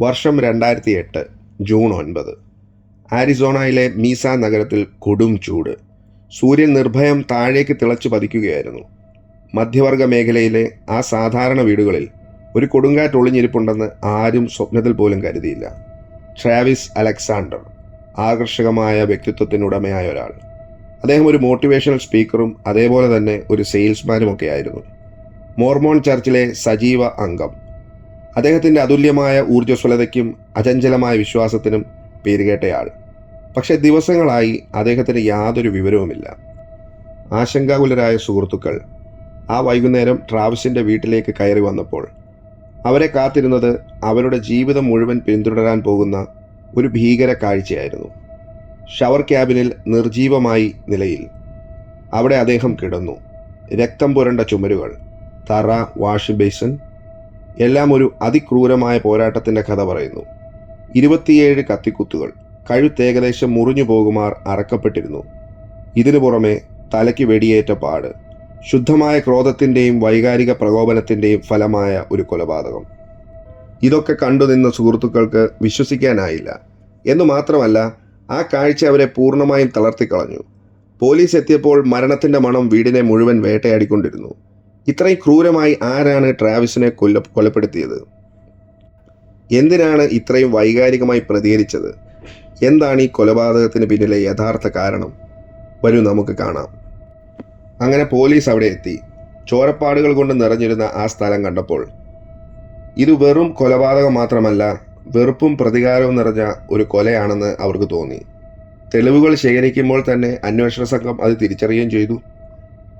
വർഷം രണ്ടായിരത്തി എട്ട് ജൂൺ ഒൻപത്. ആരിസോണയിലെ മീസ നഗരത്തിൽ കൊടും ചൂട്. സൂര്യൻ നിർഭയം താഴേക്ക് തിളച്ചു പതിക്കുകയായിരുന്നു. മധ്യവർഗ മേഖലയിലെ ആ സാധാരണ വീടുകളിൽ ഒരു കൊടുങ്കാറ്റ് ഒളിഞ്ഞിരിപ്പുണ്ടെന്ന് ആരും സ്വപ്നത്തിൽ പോലും കരുതിയില്ല. ട്രാവിസ് അലക്സാണ്ടർ ആകർഷകമായ വ്യക്തിത്വത്തിനുടമയായ ഒരാൾ. അദ്ദേഹം ഒരു മോട്ടിവേഷണൽ സ്പീക്കറും അതേപോലെ തന്നെ ഒരു സെയിൽസ്മാനും ഒക്കെ ആയിരുന്നു മോർമോൺ ചർച്ചിലെ സജീവ അംഗം. അദ്ദേഹത്തിന്റെ അതുല്യമായ ഊർജസ്വലതയ്ക്കും അചഞ്ചലമായ വിശ്വാസത്തിനും പേരുകേട്ടയാൾ പക്ഷെ ദിവസങ്ങളായി അദ്ദേഹത്തിന് യാതൊരു വിവരവുമില്ല. ആശങ്കാകുലരായ സുഹൃത്തുക്കൾ ആ വൈകുന്നേരം ട്രാവിസിന്റെ വീട്ടിലേക്ക് കയറി വന്നപ്പോൾ അവരെ കാത്തിരുന്നത് അവരുടെ ജീവിതം മുഴുവൻ പിന്തുടരാൻ പോകുന്ന ഒരു ഭീകര കാഴ്ചയായിരുന്നു. ഷവർ ക്യാബിനിൽ നിർജീവമായി നിലയിൽ. അവിടെ അദ്ദേഹം കിടന്നു. രക്തം പുരണ്ട ചുമരുകൾ തറ വാഷ് ബേസിൻ എല്ലാം ഒരു അതിക്രൂരമായ പോരാട്ടത്തിന്റെ കഥ പറയുന്നു. ഇരുപത്തിയേഴ് കത്തിക്കുത്തുകൾ കഴുത്ത് ഏകദേശം മുറിഞ്ഞു പോകുമാർ അറക്കപ്പെട്ടിരുന്നു. ഇതിനു പുറമെ തലയ്ക്ക് വെടിയേറ്റ പാട് ശുദ്ധമായ ക്രോധത്തിന്റെയും വൈകാരിക പ്രകോപനത്തിന്റെയും ഫലമായ ഒരു കൊലപാതകം. ഇതൊക്കെ കണ്ടുനിന്ന സുഹൃത്തുക്കൾക്ക് വിശ്വസിക്കാനായില്ല. എന്നു മാത്രമല്ല ആ കാഴ്ച അവരെ പൂർണമായും തളർത്തിക്കളഞ്ഞു. പോലീസ് എത്തിയപ്പോൾ മരണത്തിന്റെ മണം വീടിനെ മുഴുവൻ വേട്ടയാടിക്കൊണ്ടിരുന്നു. ഇത്രയും ക്രൂരമായി ആരാണ് ട്രാവിസിനെ കൊല്ല കൊലപ്പെടുത്തിയത്? എന്തിനാണ് ഇത്രയും വൈകാരികമായി പ്രതികരിച്ചത്? എന്താണ് ഈ കൊലപാതകത്തിന് പിന്നിലെ യഥാർത്ഥ കാരണം? വരൂ നമുക്ക് കാണാം. അങ്ങനെ പോലീസ് അവിടെ എത്തി. ചോരപ്പാടുകൾ കൊണ്ട് നിറഞ്ഞിരുന്ന ആ സ്ഥലം കണ്ടപ്പോൾ ഇത് വെറും കൊലപാതകം മാത്രമല്ല വെറുപ്പും പ്രതികാരവും നിറഞ്ഞ ഒരു കൊലയാണെന്ന് അവർക്ക് തോന്നി. തെളിവുകൾ ശേഖരിക്കുമ്പോൾ തന്നെ അന്വേഷണ സംഘം അത് തിരിച്ചറിയുകയും ചെയ്തു.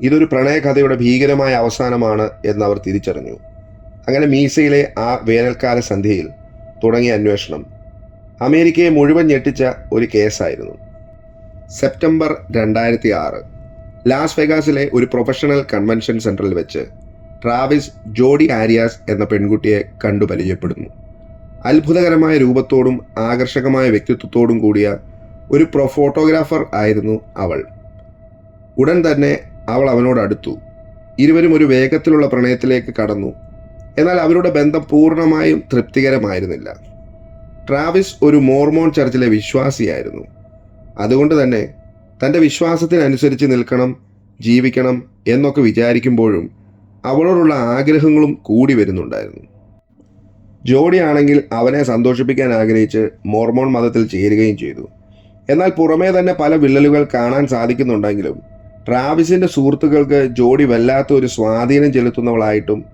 ഇതൊരു പ്രണയകഥയുടെ ഭീകരമായ അവസാനമാണ് എന്ന് അവർ തിരിച്ചറിഞ്ഞു. അങ്ങനെ മീസയിലെ ആ വേനൽക്കാല സന്ധ്യയിൽ തുടങ്ങിയ അന്വേഷണം അമേരിക്കയെ മുഴുവൻ ഞെട്ടിച്ച ഒരു കേസായിരുന്നു. സെപ്റ്റംബർ രണ്ടായിരത്തി ആറ് ലാസ് വെഗാസിലെ ഒരു പ്രൊഫഷണൽ കൺവെൻഷൻ സെന്ററിൽ വെച്ച് ട്രാവിസ് ജോഡി ആരിയാസ് എന്ന പെൺകുട്ടിയെ കണ്ടു പരിചയപ്പെടുന്നു. അത്ഭുതകരമായ രൂപത്തോടും ആകർഷകമായ വ്യക്തിത്വത്തോടും കൂടിയ ഒരു പ്രൊ ഫോട്ടോഗ്രാഫർ ആയിരുന്നു അവൾ. ഉടൻ തന്നെ അവൾ അവനോട് അടുത്തു ഇരുവരും ഒരു വേഗത്തിലുള്ള പ്രണയത്തിലേക്ക് കടന്നു. എന്നാൽ അവരുടെ ബന്ധം പൂർണമായും തൃപ്തികരമായിരുന്നില്ല. ട്രാവിസ് ഒരു മോർമോൺ ചർച്ചിലെ വിശ്വാസിയായിരുന്നു. അതുകൊണ്ട് തന്നെ തന്റെ വിശ്വാസത്തിനനുസരിച്ച് നിൽക്കണം ജീവിക്കണം എന്നൊക്കെ വിചാരിക്കുമ്പോഴും അവളോടുള്ള ആഗ്രഹങ്ങളും കൂടി വരുന്നുണ്ടായിരുന്നു. ജോഡിയാണെങ്കിൽ അവനെ സന്തോഷിപ്പിക്കാൻ ആഗ്രഹിച്ച് മോർമോൺ മതത്തിൽ ചേരുകയും ചെയ്തു. എന്നാൽ പുറമേ തന്നെ പല വിള്ളലുകൾ കാണാൻ സാധിക്കുന്നുണ്ടെങ്കിലും ട്രാവിസിന്റെ സുഹൃത്തുക്കൾക്ക് ജോഡി വല്ലാത്ത ഒരു സ്വാധീനം ചെലുത്തുന്നവളായിട്ടും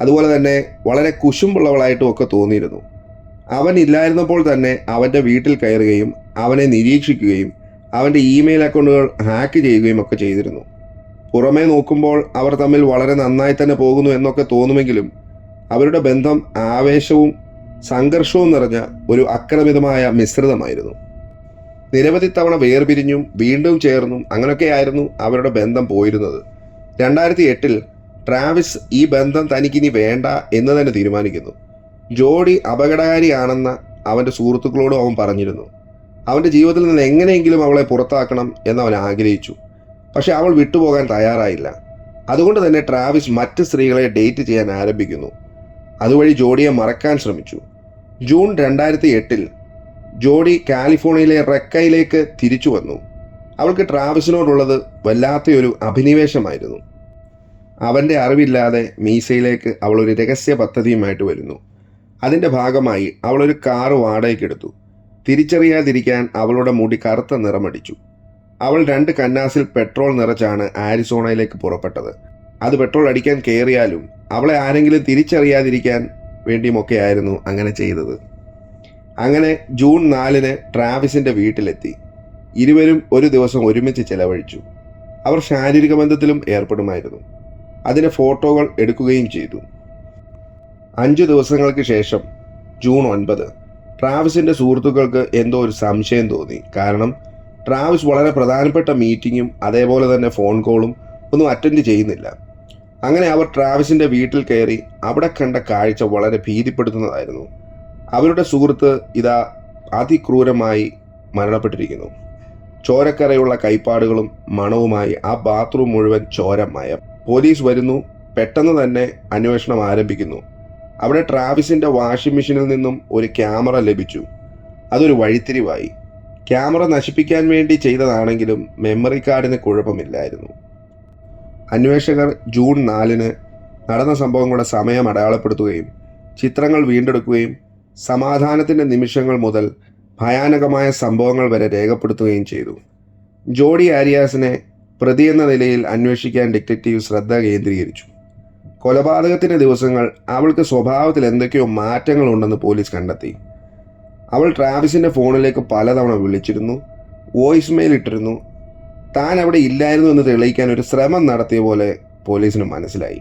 അതുപോലെ തന്നെ വളരെ കുശുമ്പുള്ളവളായിട്ടും ഒക്കെ തോന്നിയിരുന്നു. അവൻ ഇല്ലായിരുന്നപ്പോൾ തന്നെ അവന്റെ വീട്ടിൽ കയറുകയും അവനെ നിരീക്ഷിക്കുകയും അവന്റെ ഇമെയിൽ അക്കൗണ്ടുകൾ ഹാക്ക് ചെയ്യുകയും ഒക്കെ ചെയ്തിരുന്നു. പുറമേ നോക്കുമ്പോൾ അവർ തമ്മിൽ വളരെ നന്നായി തന്നെ പോകുന്നു എന്നൊക്കെ തോന്നുമെങ്കിലും അവരുടെ ബന്ധം ആവേശവും സംഘർഷവും നിറഞ്ഞ ഒരു അക്രമിതമായ മിശ്രിതമായിരുന്നു. നിരവധി തവണ വേർപിരിഞ്ഞും വീണ്ടും ചേർന്നും അങ്ങനെയൊക്കെയായിരുന്നു അവരുടെ ബന്ധം പോയിരുന്നത്. രണ്ടായിരത്തി എട്ടിൽ ട്രാവിസ് ഈ ബന്ധം തനിക്കിനി വേണ്ട എന്ന് തന്നെ തീരുമാനിക്കുന്നു. ജോഡി അപകടകാരിയാണെന്ന് അവന്റെ സുഹൃത്തുക്കളോടും അവൻ പറഞ്ഞിരുന്നു. അവന്റെ ജീവിതത്തിൽ നിന്ന് എങ്ങനെയെങ്കിലും അവളെ പുറത്താക്കണം എന്ന് അവൻ ആഗ്രഹിച്ചു. പക്ഷെ അവൾ വിട്ടുപോകാൻ തയ്യാറായില്ല. അതുകൊണ്ട് തന്നെ ട്രാവിസ് മറ്റ് സ്ത്രീകളെ ഡേറ്റ് ചെയ്യാൻ ആരംഭിക്കുന്നു. അതുവഴി ജോഡിയെ മറക്കാൻ ശ്രമിച്ചു. ജൂൺ രണ്ടായിരത്തി എട്ടിൽ ജോഡി കാലിഫോർണിയയിലെ റെക്കയിലേക്ക് തിരിച്ചു വന്നു. അവൾക്ക് ട്രാവിസിനോടുള്ളത് വല്ലാത്തൊരു അഭിനിവേശമായിരുന്നു. അവന്റെ അറിവില്ലാതെ മീസയിലേക്ക് അവൾ ഒരു രഹസ്യ പദ്ധതിയുമായിട്ട് വരുന്നു. അതിന്റെ ഭാഗമായി അവളൊരു കാറ് വാടകയ്ക്കെടുത്തു തിരിച്ചറിയാതിരിക്കാൻ അവളുടെ മുടി കറുത്ത നിറമടിച്ചു. അവൾ രണ്ട് കന്നാസിൽ പെട്രോൾ നിറച്ചാണ് ആരിസോണയിലേക്ക് പുറപ്പെട്ടത്. അത് പെട്രോൾ അടിക്കാൻ കയറിയാലും അവളെ ആരെങ്കിലും തിരിച്ചറിയാതിരിക്കാൻ വേണ്ടിയുമൊക്കെയായിരുന്നു അങ്ങനെ ചെയ്തത്. അങ്ങനെ ജൂൺ നാലിന് ട്രാവിസിന്റെ വീട്ടിലെത്തി. ഇരുവരും ഒരു ദിവസം ഒരുമിച്ച് ചെലവഴിച്ചു. അവർ ശാരീരിക ബന്ധത്തിലും ഏർപ്പെടുമായിരുന്നു. അതിന്റെ ഫോട്ടോകൾ എടുക്കുകയും ചെയ്തു. അഞ്ചു ദിവസങ്ങൾക്ക് ശേഷം ജൂൺ ഒൻപത് ട്രാവിസിന്റെ സുഹൃത്തുക്കൾക്ക് എന്തോ ഒരു സംശയം തോന്നി. കാരണം ട്രാവിസ് വളരെ പ്രധാനപ്പെട്ട മീറ്റിങ്ങും അതേപോലെ തന്നെ ഫോൺ കോളും ഒന്നും അറ്റൻഡ് ചെയ്യുന്നില്ല. അങ്ങനെ അവർ ട്രാവിസിന്റെ വീട്ടിൽ കയറി അവിടെ കണ്ട കാഴ്ച വളരെ ഭീതിപ്പെടുത്തുന്നതായിരുന്നു. അവരുടെ സുഹൃത്ത് ഇതാ അതിക്രൂരമായി മരണപ്പെട്ടിരിക്കുന്നു. ചോരക്കരയുള്ള കൈപ്പാടുകളും മണവുമായി ആ ബാത്റൂം മുഴുവൻ ചോരമായ പോലീസ് വരുന്നു പെട്ടെന്ന് തന്നെ അന്വേഷണം ആരംഭിക്കുന്നു. അവിടെ ട്രാവിസിന്റെ വാഷിംഗ് മെഷീനിൽ നിന്നും ഒരു ക്യാമറ ലഭിച്ചു. അതൊരു വഴിത്തിരിവായി. ക്യാമറ നശിപ്പിക്കാൻ വേണ്ടി ചെയ്തതാണെങ്കിലും മെമ്മറി കാർഡിന് കുഴപ്പമില്ലായിരുന്നു. അന്വേഷകർ ജൂൺ നാലിന് നടന്ന സംഭവങ്ങളുടെ സമയം അടയാളപ്പെടുത്തുകയും ചിത്രങ്ങൾ വീണ്ടെടുക്കുകയും സമാധാനത്തിന്റെ നിമിഷങ്ങൾ മുതൽ ഭയാനകമായ സംഭവങ്ങൾ വരെ രേഖപ്പെടുത്തുകയും ചെയ്തു. ജോഡി ആരിയാസിനെ പ്രതി എന്ന നിലയിൽ അന്വേഷിക്കാൻ ഡിറ്റക്റ്റീവ് ശ്രദ്ധ കേന്ദ്രീകരിച്ചു. കൊലപാതകത്തിന്റെ ദിവസങ്ങൾ അവൾക്ക് സ്വഭാവത്തിൽ എന്തൊക്കെയോ മാറ്റങ്ങളുണ്ടെന്ന് പോലീസ് കണ്ടെത്തി. അവൾ ട്രാവിസിന്റെ ഫോണിലേക്ക് പലതവണ വിളിച്ചിരുന്നു വോയിസ് മെയിൽ ഇട്ടിരുന്നു. താൻ അവിടെ ഇല്ലായിരുന്നു എന്ന് തെളിയിക്കാൻ ഒരു ശ്രമം നടത്തിയ പോലെ പോലീസിന് മനസ്സിലായി.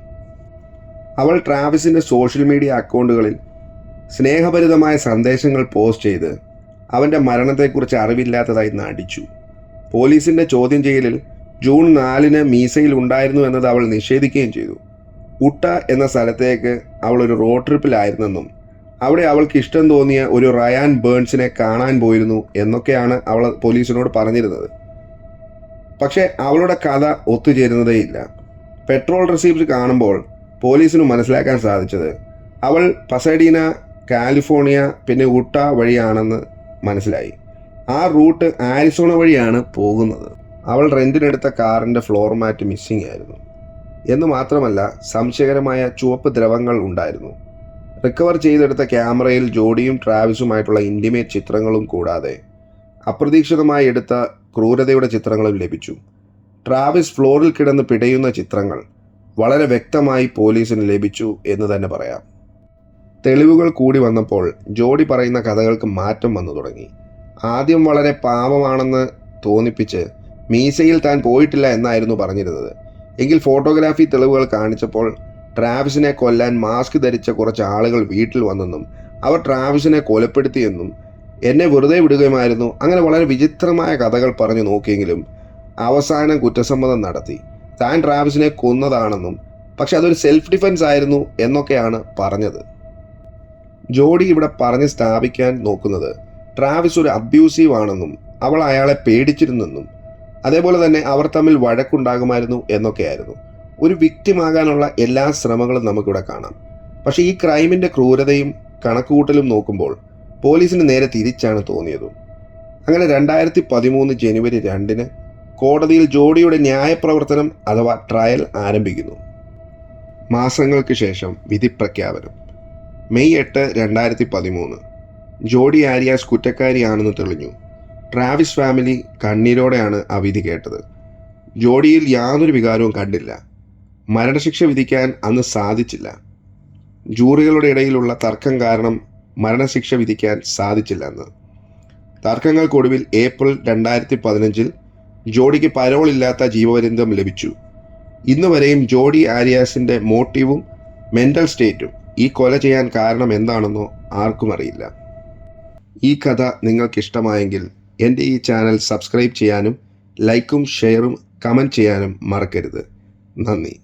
അവൾ ട്രാവിസിന്റെ സോഷ്യൽ മീഡിയ അക്കൗണ്ടുകളിൽ സ്നേഹഭരിതമായ സന്ദേശങ്ങൾ പോസ്റ്റ് ചെയ്ത് അവന്റെ മരണത്തെക്കുറിച്ച് അറിവില്ലാത്തതായി നടിച്ചു. പോലീസിന്റെ ചോദ്യം ചെയ്യലിൽ ജൂൺ നാലിന് മീസയിൽ ഉണ്ടായിരുന്നു എന്നത് അവൾ നിഷേധിക്കുകയും ചെയ്തു. ഉട്ട എന്ന സ്ഥലത്തേക്ക് അവൾ ഒരു റോഡ് ട്രിപ്പിലായിരുന്നെന്നും അവിടെ അവൾക്ക് ഇഷ്ടം തോന്നിയ ഒരു റയാൻ ബേൺസിനെ കാണാൻ പോയിരുന്നു എന്നൊക്കെയാണ് അവൾ പോലീസിനോട് പറഞ്ഞിരുന്നത്. പക്ഷേ അവളുടെ കഥ ഒത്തുചേരുന്നതേയില്ല പെട്രോൾ റെസീപ്റ്റ് കാണുമ്പോൾ പോലീസിന് മനസ്സിലാക്കാൻ സാധിച്ചത് അവൾ പസഡീന കാലിഫോർണിയ പിന്നെ ഉട്ട വഴിയാണെന്ന് മനസ്സിലായി. ആ റൂട്ട് ആരിസോണ വഴിയാണ് പോകുന്നത്. അവൾ റെന്റിനെടുത്ത കാറിന്റെ ഫ്ലോർ മാറ്റ് മിസ്സിംഗ് ആയിരുന്നു. എന്ന് മാത്രമല്ല സംശയകരമായ ചുവപ്പ് ദ്രവങ്ങൾ ഉണ്ടായിരുന്നു. റിക്കവർ ചെയ്തെടുത്ത ക്യാമറയിൽ ജോഡിയും ട്രാവിസുമായിട്ടുള്ള ഇന്റിമേറ്റ് ചിത്രങ്ങളും കൂടാതെ അപ്രതീക്ഷിതമായി എടുത്ത ക്രൂരതയുടെ ചിത്രങ്ങളും ലഭിച്ചു. ട്രാവിസ് ഫ്ലോറിൽ കിടന്ന് പിടയുന്ന ചിത്രങ്ങൾ വളരെ വ്യക്തമായി പോലീസിന് ലഭിച്ചു എന്ന് തന്നെ പറയാം. തെളിവുകൾ കൂടി വന്നപ്പോൾ ജോഡി പറയുന്ന കഥകൾക്ക് മാറ്റം വന്നു തുടങ്ങി. ആദ്യം വളരെ പാപമാണെന്ന് തോന്നിപ്പിച്ച് മീസയിൽ താൻ പോയിട്ടില്ല എന്നായിരുന്നു പറഞ്ഞിരുന്നത്. എങ്കിൽ ഫോട്ടോഗ്രാഫി തെളിവുകൾ കാണിച്ചപ്പോൾ ട്രാവിസിനെ കൊല്ലാൻ മാസ്ക് ധരിച്ച കുറച്ച് ആളുകൾ വീട്ടിൽ വന്നെന്നും അവർ ട്രാവിസിനെ കൊലപ്പെടുത്തിയെന്നും എന്നെ വെറുതെ വിടുകയുമായിരുന്നു. അങ്ങനെ വളരെ വിചിത്രമായ കഥകൾ പറഞ്ഞു നോക്കിയെങ്കിലും അവസാനം കുറ്റസമ്മതം നടത്തി. താൻ ട്രാവിസിനെ കൊന്നതാണെന്നും പക്ഷെ അതൊരു സെൽഫ് ഡിഫെൻസ് ആയിരുന്നു എന്നൊക്കെയാണ് പറഞ്ഞത്. ജോഡി ഇവിടെ പറഞ്ഞ് സ്ഥാപിക്കാൻ നോക്കുന്നത് ട്രാവിസ് ഒരു അബ്യൂസീവ് ആണെന്നും അവൾ അയാളെ പേടിച്ചിരുന്നെന്നും അതേപോലെ തന്നെ അവർ തമ്മിൽ വഴക്കുണ്ടാകുമായിരുന്നു എന്നൊക്കെയായിരുന്നു. ഒരു വിക്റ്റിമാകാനുള്ള എല്ലാ ശ്രമങ്ങളും നമുക്കിവിടെ കാണാം. പക്ഷേ ഈ ക്രൈമിന്റെ ക്രൂരതയും കണക്കുകൂട്ടലും നോക്കുമ്പോൾ പോലീസിന് നേരെ തിരിച്ചാണ് തോന്നിയതും. അങ്ങനെ രണ്ടായിരത്തി പതിമൂന്ന് ജനുവരി രണ്ടിന് കോടതിയിൽ ജോഡിയുടെ ന്യായപ്രവർത്തനം അഥവാ ട്രയൽ ആരംഭിക്കുന്നു. മാസങ്ങൾക്ക് ശേഷം വിധി പ്രഖ്യാപനം. മെയ് എട്ട് രണ്ടായിരത്തി പതിമൂന്ന് ജോഡി ആരിയാസ് കുറ്റക്കാരിയാണെന്ന് തെളിഞ്ഞു. ട്രാവിസ് ഫാമിലി കണ്ണീരോടെയാണ് ആ വിധി കേട്ടത്. ജോഡിയിൽ യാതൊരു വികാരവും കണ്ടില്ല. മരണശിക്ഷ വിധിക്കാൻ അന്ന് സാധിച്ചില്ല. ജൂറികളുടെ ഇടയിലുള്ള തർക്കം കാരണം മരണശിക്ഷ വിധിക്കാൻ സാധിച്ചില്ല അന്ന്. തർക്കങ്ങൾക്കൊടുവിൽ ഏപ്രിൽ രണ്ടായിരത്തി പതിനഞ്ചിൽ ജോഡിക്ക് പരോളില്ലാത്ത ജീവപര്യന്തം ലഭിച്ചു. ഇന്നുവരെയും ജോഡി ആരിയാസിന്റെ മോട്ടീവും മെന്റൽ സ്റ്റേറ്റും ഈ കൊല ചെയ്യാൻ കാരണം എന്താണെന്നോ ആർക്കും അറിയില്ല. ഈ കഥ നിങ്ങൾക്കിഷ്ടമായെങ്കിൽ എന്റെ ഈ ചാനൽ സബ്സ്ക്രൈബ് ചെയ്യാനും ലൈക്കും ഷെയറും കമന്റ് ചെയ്യാനും മറക്കരുത്. നന്ദി.